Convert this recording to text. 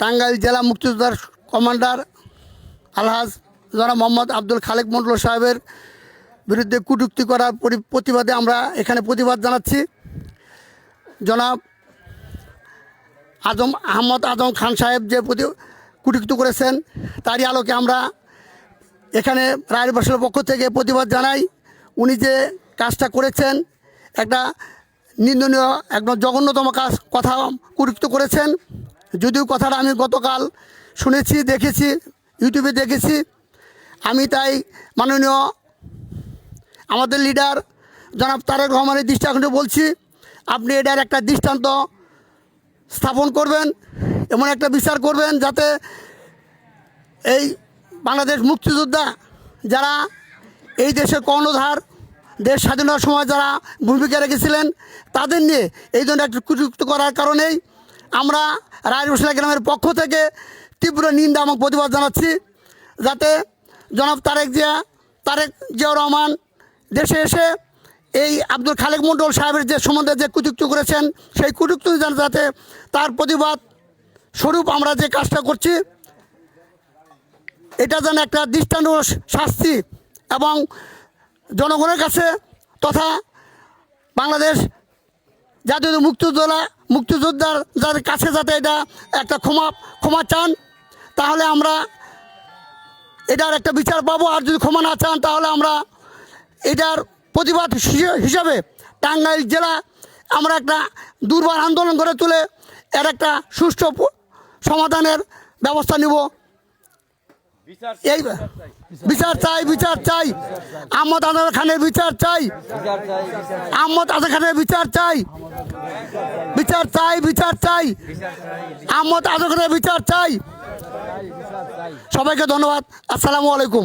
টাঙ্গাইল জেলা মুক্তিযোদ্ধার কমান্ডার আলহাজ জনাব মোহাম্মদ আব্দুল খালেক মন্ডল সাহেবের বিরুদ্ধে কটূক্তি করার প্রতিবাদে আমরা এখানে প্রতিবাদ জানাচ্ছি। জনাব আজম আহমদ আজম খান সাহেব যে প্রতি, কটূক্তি করেছেন, তারই আলোকে আমরা এখানে রায়ের বাসের পক্ষ থেকে প্রতিবাদ জানাই। উনি যে কাজটা করেছেন, একটা নিন্দনীয়, একদম জঘন্যতম কাজ, কথা কুরুক্ত করেছেন। যদিও কথাটা আমি গতকাল শুনেছি, দেখেছি, ইউটিউবে দেখেছি। আমি তাই মাননীয় আমাদের লিডার জনাব তারেক রহমানের দৃষ্টি আকর্ষণ বলছি, আপনি এটার একটা দৃষ্টান্ত স্থাপন করবেন, এমন একটা বিচার করবেন যাতে এই বাংলাদেশ মুক্তিযোদ্ধা যারা এই দেশের কর্ণধার, দেশ স্বাধীনতার সময় যারা ভূমিকা রেখেছিলেন, তাদের নিয়ে এই ধরনের একটা করার কারণেই আমরা রায়বসলা গ্রামের পক্ষ থেকে তীব্র নিন্দা এবং প্রতিবাদ জানাচ্ছি। যাতে জনাব তারেক জিয়া, তারেক জিয়াউর রহমান দেশে এসে এই আব্দুল খালেক মণ্ডল সাহেবের যে সম্বন্ধে যে কুযুক্ত করেছেন, সেই কুযুক্ত যাতে তার প্রতিবাদ স্বরূপ আমরা যে কাজটা করছি, এটা যেন একটা দৃষ্টান্ত শাস্তি এবং জনগণের কাছে তথা বাংলাদেশ জাতীয় মুক্তিযোদ্ধা মুক্তিযোদ্ধার যাদের কাছে যাতে এটা একটা ক্ষমা ক্ষমা চান তাহলে আমরা এটার একটা বিচার পাবো। আর যদি ক্ষমা না চান তাহলে আমরা এটার প্রতিবাদ হিসে- হিসাবে টাঙ্গাইল জেলা আমরা একটা দুর্বার আন্দোলন করে তুলে এর একটা সুষ্ঠু সমাধানের ব্যবস্থা নিব। এই বিচার চাই বিচার চাই। আহমদ আজহার খানের বিচার চাই। আহমদ আজহার খানের বিচার চাই। বিচার চাই বিচার চাই। আহমদ আজহার খানের বিচার চাই। সবাইকে ধন্যবাদ। আসসালামু আলাইকুম।